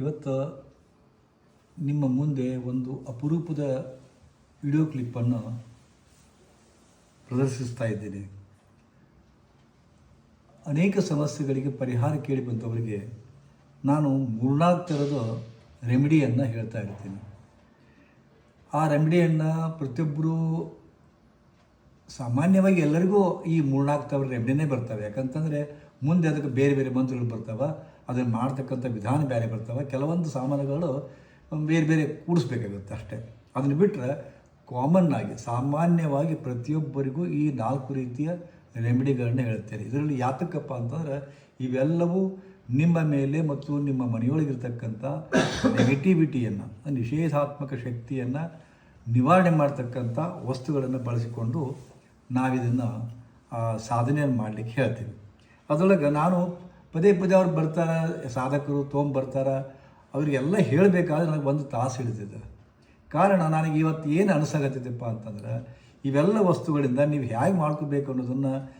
ಇವತ್ತು ನಿಮ್ಮ ಮುಂದೆ ಒಂದು ಅಪರೂಪದ ವಿಡಿಯೋ ಕ್ಲಿಪ್ಪನ್ನು ಪ್ರದರ್ಶಿಸ್ತಾ ಇದ್ದೀನಿ. ಅನೇಕ ಸಮಸ್ಯೆಗಳಿಗೆ ಪರಿಹಾರ ಕೇಳಿ ಬಂದವರಿಗೆ ನಾನು ಮೂರ್ನಾಲ್ಕು ಥರದ ರೆಮಿಡಿಯನ್ನು ಹೇಳ್ತಾ ಇರ್ತೀನಿ. ಆ ರೆಮಿಡಿಯನ್ನು ಪ್ರತಿಯೊಬ್ಬರು ಸಾಮಾನ್ಯವಾಗಿ ಎಲ್ಲರಿಗೂ ಈ ಮೂರ್ನಾಲ್ಕು ಥರ ರೆಮಿಡಿನೇ ಬರ್ತವೆ. ಯಾಕಂತಂದರೆ ಮುಂದೆ ಅದಕ್ಕೆ ಬೇರೆ ಬೇರೆ ಮಂತ್ರಗಳು ಬರ್ತಾವೆ. ಅದನ್ನು ಮಾಡ್ತಕ್ಕಂಥ ವಿಧಾನ ಬೇರೆ ಬರ್ತವೆ. ಕೆಲವೊಂದು ಸಾಮಾನುಗಳು ಬೇರೆ ಬೇರೆ ಕೂಡಿಸ್ಬೇಕಾಗುತ್ತೆ ಅಷ್ಟೇ. ಅದನ್ನು ಬಿಟ್ಟರೆ ಆಗಿ, ಸಾಮಾನ್ಯವಾಗಿ ಪ್ರತಿಯೊಬ್ಬರಿಗೂ ಈ ನಾಲ್ಕು ರೀತಿಯ ರೆಮಿಡಿಗಳನ್ನ ಹೇಳ್ತೇನೆ. ಇದರಲ್ಲಿ ಯಾತಕ್ಕಪ್ಪ ಅಂತಂದ್ರೆ ಇವೆಲ್ಲವೂ ನಿಮ್ಮ ಮೇಲೆ ಮತ್ತು ನಿಮ್ಮ ಮನೆಯೊಳಗಿರ್ತಕ್ಕಂಥ ನೆಗೆಟಿವಿಟಿಯನ್ನು ನಿಷೇಧಾತ್ಮಕ ಶಕ್ತಿಯನ್ನು ನಿವಾರಣೆ ಮಾಡ್ತಕ್ಕಂಥ ವಸ್ತುಗಳನ್ನು ಬಳಸಿಕೊಂಡು ನಾವಿದನ್ನು ಸಾಧನೆಯನ್ನು ಮಾಡಲಿಕ್ಕೆ ಹೇಳ್ತೀವಿ. ಅದರೊಳಗೆ ನಾನು ಪದೇ ಪದೇ ಅವ್ರು ಬರ್ತಾರೆ, ಸಾಧಕರು ತೊಗೊಂಬರ್ತಾರೆ ಅವರಿಗೆಲ್ಲ ಹೇಳಬೇಕಾದ್ರೆ ನನಗೆ ಒಂದು ತಾಸು ಹಿಡಿದಿದೆ. ಕಾರಣ ನನಗೆ ಇವತ್ತು ಏನು ಅನಿಸಾಗತ್ತೈತಪ್ಪ ಅಂತಂದ್ರೆ, ಇವೆಲ್ಲ ವಸ್ತುಗಳಿಂದ ನೀವು ಹೇಗೆ ಮಾಡ್ಕೋಬೇಕು ಅನ್ನೋದನ್ನು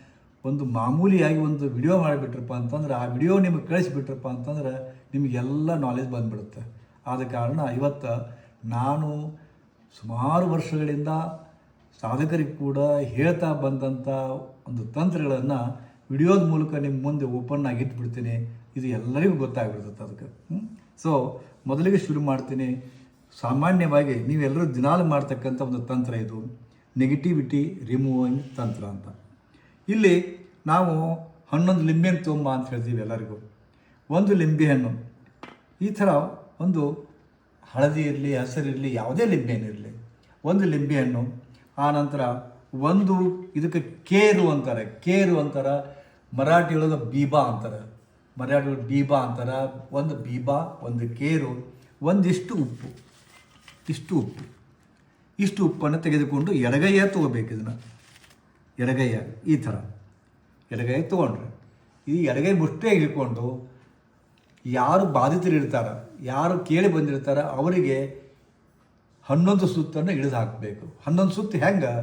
ಒಂದು ಮಾಮೂಲಿಯಾಗಿ ಒಂದು ವಿಡಿಯೋ ಮಾಡಿಬಿಟ್ರಪ್ಪ ಅಂತಂದ್ರೆ, ಆ ವಿಡಿಯೋ ನಿಮಗೆ ಕಳಿಸಿಬಿಟ್ರಪ್ಪ ಅಂತಂದ್ರೆ ನಿಮಗೆಲ್ಲ ನಾಲೆಜ್ ಬಂದುಬಿಡುತ್ತೆ. ಆದ ಕಾರಣ ಇವತ್ತು ನಾನು ಸುಮಾರು ವರ್ಷಗಳಿಂದ ಸಾಧಕರಿಗೆ ಕೂಡ ಹೇಳ್ತಾ ಬಂದಂಥ ಒಂದು ತಂತ್ರಗಳನ್ನು ವಿಡಿಯೋದ ಮೂಲಕ ನಿಮ್ಮ ಮುಂದೆ ಓಪನ್ ಆಗಿ ಇಟ್ಬಿಡ್ತೀನಿ. ಇದು ಎಲ್ಲರಿಗೂ ಗೊತ್ತಾಗ್ಬಿಡ್ತದೆ ಅದಕ್ಕೆ. ಸೊ ಮೊದಲಿಗೆ ಶುರು ಮಾಡ್ತೀನಿ. ಸಾಮಾನ್ಯವಾಗಿ ನೀವೆಲ್ಲರೂ ದಿನಾಲು ಮಾಡ್ತಕ್ಕಂಥ ಒಂದು ತಂತ್ರ ಇದು. ನೆಗೆಟಿವಿಟಿ ರಿಮೂವಿಂಗ್ ತಂತ್ರ ಅಂತ. ಇಲ್ಲಿ ನಾವು ಹನ್ನೊಂದು ಲಿಂಬೆಹಣ್ಣು ತುಂಬ ಅಂತ ಹೇಳ್ತೀವಿ ಎಲ್ಲರಿಗೂ. ಒಂದು ಲಿಂಬೆಹಣ್ಣು ಈ ಥರ ಒಂದು ಹಳದಿ ಇರಲಿ ಹಸಿರಿರಲಿ ಯಾವುದೇ ಲಿಂಬೆಹಣ್ಣು ಇರಲಿ. ಒಂದು ಲಿಂಬೆಹಣ್ಣು ಆನಂತರ ಒಂದು ಇದಕ್ಕೆ ಕೇರು ಅಂತಾರೆ. ಕೇರು ಅಂತಾರೆ. ಮರಾಠಿ ಒಳಗೆ ಬೀಬಾ ಅಂತಾರೆ. ಮರಾಠಿ ಒಳಗೆ ಬೀಬಾ ಅಂತಾರೆ. ಒಂದು ಬೀಬಾ, ಒಂದು ಕೇರು ಒಂದಿಷ್ಟು ಉಪ್ಪು. ಇಷ್ಟು ಉಪ್ಪು. ಇಷ್ಟು ಉಪ್ಪನ್ನು ತೆಗೆದುಕೊಂಡು ಎಡಗೈಯ ತೊಗೋಬೇಕು ಇದನ್ನು. ಎಡಗೈಯ ಈ ಥರ. ಎಡಗೈ ತೊಗೊಂಡ್ರೆ. ಈ ಎಡಗೈ ಮುಷ್ಟೇ ಹಿಡ್ಕೊಂಡು ಯಾರು ಬಾಧಿತರಿರ್ತಾರೆ, ಯಾರು ಕೇಳಿ ಬಂದಿರ್ತಾರೆ, ಅವರಿಗೆ ಹನ್ನೊಂದು ಸುತ್ತನ್ನು ಇಳಿದು ಹಾಕಬೇಕು. ಹನ್ನೊಂದು ಸುತ್ತು ಹೆಂಗೆ?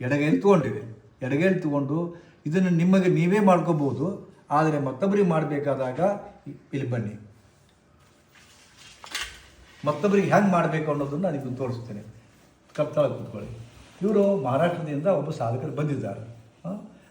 ಎಡಗೈಲಿ ತೊಗೊಂಡಿದೆ ಎಡಗೈಲಿ ತೊಗೊಂಡು ಇದನ್ನು ನಿಮಗೆ ನೀವೇ ಮಾಡ್ಕೋಬೋದು ಆದರೆ ಮತ್ತೊಬ್ಬರಿಗೆ ಮಾಡಬೇಕಾದಾಗ ಇಲ್ಲಿ ಬನ್ನಿ. ಮತ್ತೊಬ್ಬರಿಗೆ ಹೆಂಗೆ ಮಾಡಬೇಕು ಅನ್ನೋದನ್ನು ಅದಕ್ಕೆ ತೋರಿಸ್ತೇನೆ. ಕಪ್ತಾಳ ಕೂತ್ಕೊಳ್ಳಿ. ಇವರು ಮಹಾರಾಷ್ಟ್ರದಿಂದ ಒಬ್ಬ ಸಾಧಕರು ಬಂದಿದ್ದಾರೆ?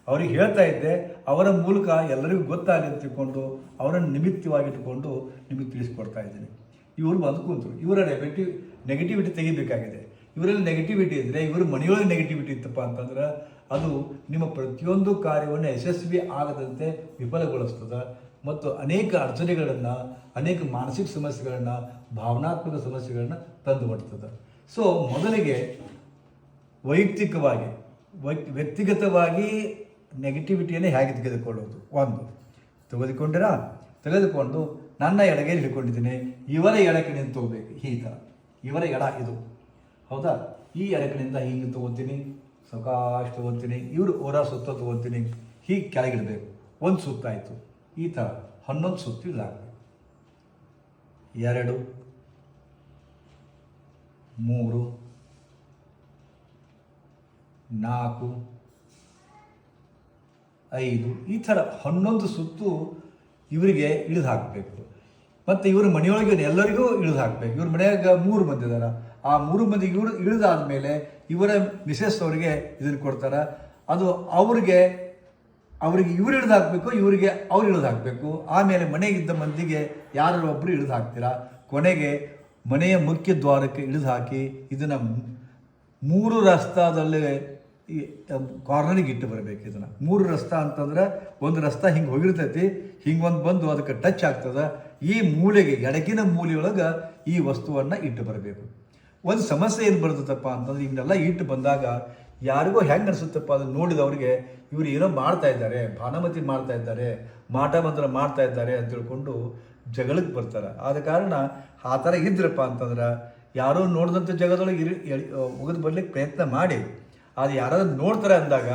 ಅವ್ರಿಗೆ ಹೇಳ್ತಾ ಇದ್ದೆ, ಅವರ ಮೂಲಕ ಎಲ್ಲರಿಗೂ ಗೊತ್ತಾಗಲಿ ಅಂತ ತಿಳ್ಕೊಂಡು, ಅವರನ್ನು ನಿಮಿತ್ತವಾಗಿಟ್ಟುಕೊಂಡು ನಿಮಗೆ ತಿಳಿಸ್ಕೊಡ್ತಾ ಇದ್ದೀನಿ. ಇವರು ಬಂದು ಕೂತರು. ಇವರ ನೆಗೆಟಿವ್ ನೆಗೆಟಿವಿಟಿ ತೆಗಿಬೇಕಾಗಿದೆ. ಇವರಲ್ಲಿ ನೆಗೆಟಿವಿಟಿ ಇದ್ದರೆ ಇವರು ಮನೆಯೊಳಗೆ ನೆಗೆಟಿವಿಟಿ ಇತ್ತಪ್ಪ ಅಂತಂದ್ರೆ ಅದು ನಿಮ್ಮ ಪ್ರತಿಯೊಂದು ಕಾರ್ಯವನ್ನು ಯಶಸ್ವಿ ಆಗದಂತೆ ವಿಫಲಗೊಳಿಸ್ತದೆ ಮತ್ತು ಅನೇಕ ಅಡಚಣೆಗಳನ್ನು, ಅನೇಕ ಮಾನಸಿಕ ಸಮಸ್ಯೆಗಳನ್ನು, ಭಾವನಾತ್ಮಕ ಸಮಸ್ಯೆಗಳನ್ನು ತಂದು ಕೊಡ್ತದೆ ಸೊ ಮೊದಲಿಗೆ ವೈಯಕ್ತಿಕವಾಗಿ ವ್ಯಕ್ತಿಗತವಾಗಿ ನೆಗೆಟಿವಿಟಿಯನ್ನು ಹೇಗೆ ತೆಗೆದುಕೊಳ್ಳೋದು? ಒಂದು, ತೆಗೆದುಕೊಂಡಿರಾ? ತೆಗೆದುಕೊಂಡು ನನ್ನ ಎಡಗೈಲಿ ಹಿಡ್ಕೊಂಡಿದ್ದೀನಿ, ಇವರ ಎಡಕಣಿಂದ ತಗೋಬೇಕು ಈ ಥರ ಇವರ ಎಡ ಇದು. ಹೌದಾ? ಈ ಎಡಕಿನಿಂದ ಹೀಗೆ ತಗೋತೀನಿ ಸಾವಕಾಶ ತಗೋತೀನಿ, ಇವರು ಹೊರ ಸುತ್ತ ತಗೋತೀನಿ, ಹೀಗೆ ಕೆಳಗಿಡಬೇಕು. ಒಂದು ಸುತ್ತಾಯಿತು ಈ ಥರ ಹನ್ನೊಂದು ಸುತ್ತು ಇದಾಗಬೇಕು ಎರಡು, ಮೂರು, ನಾಲ್ಕು, ಐದು, ಈ ಥರ ಹನ್ನೊಂದು ಸುತ್ತು ಇವರಿಗೆ ಇಳಿದು ಹಾಕಬೇಕು. ಮತ್ತು ಇವ್ರ ಮನೆಯೊಳಗೆ ಎಲ್ಲರಿಗೂ ಇಳಿದು ಹಾಕ್ಬೇಕು. ಇವ್ರ ಮನೆಯಾಗ ಮೂರು ಮಂದಿ ಇದ್ದಾರೆ ಆ ಮೂರು ಮಂದಿಗೆ ಇವರು ಇಳಿದಾದ ಮೇಲೆ ಇವರ ಮಿಸೆಸ್ ಅವರಿಗೆ ಇದನ್ನು ಕೊಡ್ತಾರೆ. ಅದು ಅವ್ರಿಗೆ, ಅವರಿಗೆ ಇವ್ರು ಇಳಿದು ಹಾಕಬೇಕು, ಇವರಿಗೆ ಅವ್ರು ಇಳಿದು ಹಾಕಬೇಕು. ಆಮೇಲೆ ಮನೆಗಿದ್ದ ಮಂದಿಗೆ ಯಾರು ಒಬ್ಬರು ಇಳಿದು ಹಾಕ್ತೀರಾ? ಕೊನೆಗೆ ಮನೆಯ ಮುಖ್ಯ ದ್ವಾರಕ್ಕೆ ಇಳಿದು ಹಾಕಿ ಇದನ್ನು ಮೂರು ರಸ್ತಾದಲ್ಲಿ ಈ ಕಾರ್ನರಿಗೆ ಇಟ್ಟು ಬರಬೇಕು ಇದನ್ನು. ಮೂರು ರಸ್ತ ಅಂತಂದ್ರೆ ಒಂದು ರಸ್ತ ಹಿಂಗೆ ಹೋಗಿರ್ತೈತಿ, ಹಿಂಗೆ ಒಂದು ಬಂದು ಅದಕ್ಕೆ ಟಚ್ ಆಗ್ತದೆ. ಈ ಮೂಲೆಗೆ ಎಡಕಿನ ಮೂಲೆಯೊಳಗೆ ಈ ವಸ್ತುವನ್ನು ಇಟ್ಟು ಬರಬೇಕು. ಒಂದು ಸಮಸ್ಯೆ ಏನು ಬರ್ತದಪ್ಪ ಅಂತಂದ್ರೆ ಇವನ್ನೆಲ್ಲ ಇಟ್ಟು ಬಂದಾಗ ಯಾರಿಗೋ ಹೆಂಗೆ ಅನಿಸುತ್ತಪ್ಪ ಅದನ್ನು ನೋಡಿದವ್ರಿಗೆ, ಇವರು ಏನೋ ಮಾಡ್ತಾ ಇದ್ದಾರೆ, ಭಾನಮತಿ ಮಾಡ್ತಾ ಇದ್ದಾರೆ, ಮಾಟ ಮಂತ್ರ ಮಾಡ್ತಾ ಇದ್ದಾರೆ ಅಂತ ತಿಳ್ಕೊಂಡು ಜಗಳಕ್ಕೆ ಬರ್ತಾರೆ. ಆದ ಕಾರಣ ಆ ಥರ ಇದ್ರಪ್ಪ ಅಂತಂದ್ರೆ ಯಾರೋ ನೋಡಿದಂಥ ಜಗದೊಳಗೆ ಇರಿ ಒಗೆದು ಬರಲಿಕ್ಕೆ ಪ್ರಯತ್ನ ಮಾಡಿ. ಅದು ಯಾರಾದ್ರೂ ನೋಡ್ತಾರೆ ಅಂದಾಗ,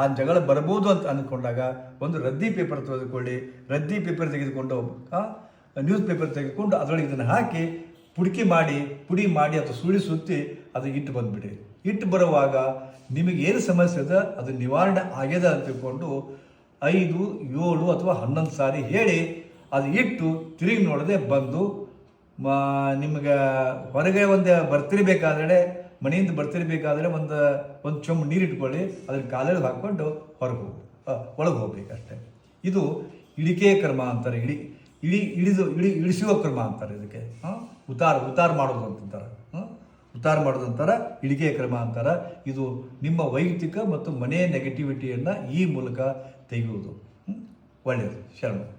ಆ ಜಗಳ ಬರ್ಬೋದು ಅಂತ ಅಂದ್ಕೊಂಡಾಗ ಒಂದು ರದ್ದಿ ಪೇಪರ್ ತೆಗೆದುಕೊಳ್ಳಿ, ರದ್ದಿ ಪೇಪರ್ ತೆಗೆದುಕೊಂಡು ನ್ಯೂಸ್ ಪೇಪರ್ ತೆಗೆದುಕೊಂಡು ಅದರೊಳಗೆ ಇದನ್ನು ಹಾಕಿ, ಪುಡಿಕೆ ಮಾಡಿ, ಪುಡಿ ಮಾಡಿ ಅಥವಾ ಸುಳಿ ಸುತ್ತಿ ಅದು ಇಟ್ಟು ಬಂದ್ಬಿಡಿ. ಇಟ್ಟು ಬರುವಾಗ ನಿಮಗೆ ಏನು ಸಮಸ್ಯೆ ಅದ ಅದು ನಿವಾರಣೆ ಆಗ್ಯದ ಅಂತ ತಿಳ್ಕೊಂಡು ಐದು, ಏಳು ಅಥವಾ ಹನ್ನೊಂದು ಸಾರಿ ಹೇಳಿ, ಅದು ಇಟ್ಟು ತಿರುಗಿ ನೋಡದೆ ಬಂದು ನಿಮಗೆ ನಿಮ್ಗೆ ಹೊರಗೆ ಒಂದು ಬರ್ತಿರ್ಬೇಕಾದ್ರೆ ಮನೆಯಿಂದ ಬರ್ತಿರ್ಬೇಕಾದ್ರೆ ಒಂದು ಒಂದು ಚೊಂಬು ನೀರಿಟ್ಕೊಳ್ಳಿ ಅದನ್ನ ಕಾಲಲ್ಲಿ ಹಾಕ್ಕೊಂಡು ಹೊರಗೆ ಹೋಗಿ. ಒಳಗೆ ಅಷ್ಟೇ. ಇದು ಇಳಿಕೆ ಕ್ರಮ ಅಂತಾರೆ, ಇಳಿ ಇಳಿ, ಇಳಿದು, ಇಳಿ, ಇಳಿಸುವ ಕ್ರಮ ಅಂತಾರೆ ಇದಕ್ಕೆ. ಹಾಂ? ಉತ್ತಾರ ಉತ್ತಾರ ಮಾಡೋದು ಅಂತಾರೆ ಹಾಂ? ಉತ್ತಾರ ಮಾಡೋದು ಅಂತಾರೆ, ಇಳಿಕೆ ಕ್ರಮ ಅಂತಾರೆ. ಇದು ನಿಮ್ಮ ವೈಯಕ್ತಿಕ ಮತ್ತು ಮನೆಯ ನೆಗೆಟಿವಿಟಿಯನ್ನು ಈ ಮೂಲಕ ತೆಗೆಯುವುದು? ಒಳ್ಳೆಯದು ಶರಣ.